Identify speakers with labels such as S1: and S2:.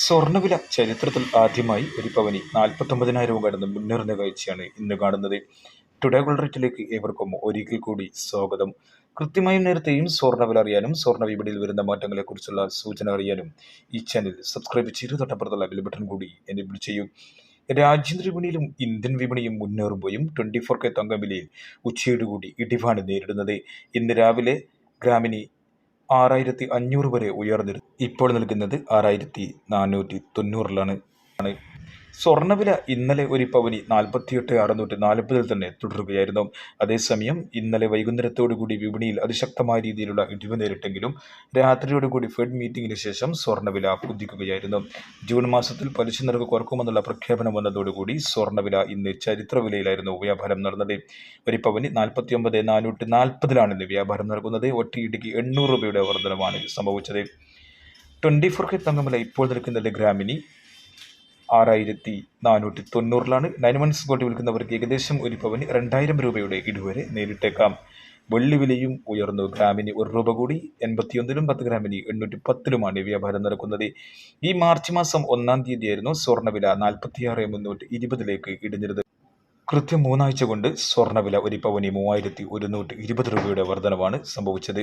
S1: സ്വർണവില ചരിത്രത്തിൽ ആദ്യമായി ഒരു പവനി നാൽപ്പത്തൊമ്പതിനായിരം കടന്ന് മുന്നേറുന്ന കാഴ്ചയാണ് ഇന്ന് കാണുന്നത്. ടുഡേ ഗോൾഡ് റേറ്റിലേക്ക് ഏവർക്കും ഒരിക്കൽ കൂടി സ്വാഗതം. കൃത്യമായും നേരത്തെയും സ്വർണവില അറിയാനും സ്വർണ വിപണിയിൽ വരുന്ന മാറ്റങ്ങളെക്കുറിച്ചുള്ള സൂചന അറിയാനും ഈ ചാനൽ സബ്സ്ക്രൈബ് ചെയ്ത് തൊട്ടപ്പുറത്തുള്ള ബെൽ ബട്ടൺ കൂടി എനേബിൾ ചെയ്യും. രാജ്യാന്തര വിപണിയിലും ഇന്ത്യൻ വിപണിയും മുന്നേറുമ്പോഴും ട്വന്റി ഫോർ കെ തങ്കം വിലയിൽ ഉച്ചയോടുകൂടി ഇടിവാണ് നേരിടുന്നത്. ഇന്ന് രാവിലെ ഗ്രാമിന് ആറായിരത്തി അഞ്ഞൂറ് വരെ ഉയർന്നിരുന്നു. ഇപ്പോൾ നിൽക്കുന്നത് ആറായിരത്തി നാനൂറ്റി തൊണ്ണൂറിലാണ്. ആണ് സ്വർണവില ഇന്നലെ ഒരു പവനി നാൽപ്പത്തിയെട്ട് അറുന്നൂറ്റി നാൽപ്പതിൽ തന്നെ തുടരുകയായിരുന്നു. അതേസമയം ഇന്നലെ വൈകുന്നേരത്തോടുകൂടി വിപണിയിൽ അതിശക്തമായ രീതിയിലുള്ള ഇടിവ് നേരിട്ടെങ്കിലും രാത്രിയോടുകൂടി ഫെഡ് മീറ്റിംഗിന് ശേഷം സ്വർണവില കുതിക്കുകയായിരുന്നു. ജൂൺ മാസത്തിൽ പലിശ നിരക്ക് കുറക്കുമെന്നുള്ള പ്രഖ്യാപനം വന്നതോടുകൂടി സ്വർണവില ഇന്ന് ചരിത്ര വിലയിലായിരുന്നു വ്യാപാരം നടന്നത്. ഒരു പവനി നാൽപ്പത്തി ഒമ്പത് നാനൂറ്റി നാൽപ്പതിലാണ് ഇന്ന് വ്യാപാരം നടക്കുന്നത്. ഒറ്റയിടിക്ക് എണ്ണൂറ് രൂപയുടെ വർധനമാണ് സംഭവിച്ചത്. ട്വന്റി ഫോർ കെ തങ്കമല ഇപ്പോൾ നിൽക്കുന്നത് ഗ്രാമിന് ആറായിരത്തി നാനൂറ്റി തൊണ്ണൂറിലാണ് നയൻ മന്ത്സ് ഗോൾഡ് വിൽക്കുന്നവർക്ക് ഏകദേശം ഒരു പവന് രണ്ടായിരം രൂപയുടെ ഇടിവരെ നേരിട്ടേക്കാം. വെള്ളി വിലയും ഉയർന്നു. ഗ്രാമിന് ഒരു രൂപ കൂടി എൺപത്തിയൊന്നിലും പത്ത് ഗ്രാമിന് എണ്ണൂറ്റി പത്തിലുമാണ് വ്യാപാരം നടക്കുന്നത്. ഈ മാർച്ച് മാസം ഒന്നാം തീയതിയായിരുന്നു സ്വർണവില നാൽപ്പത്തിയാറ് മുന്നൂറ്റി ഇരുപതിലേക്ക് ഇടിഞ്ഞിരുന്നത്. കൃത്യം മൂന്നാഴ്ച കൊണ്ട് സ്വർണവില ഒരു പവന് മൂവായിരത്തി ഒരുന്നൂറ്റി ഇരുപത് രൂപയുടെ വർധനവാണ് സംഭവിച്ചത്.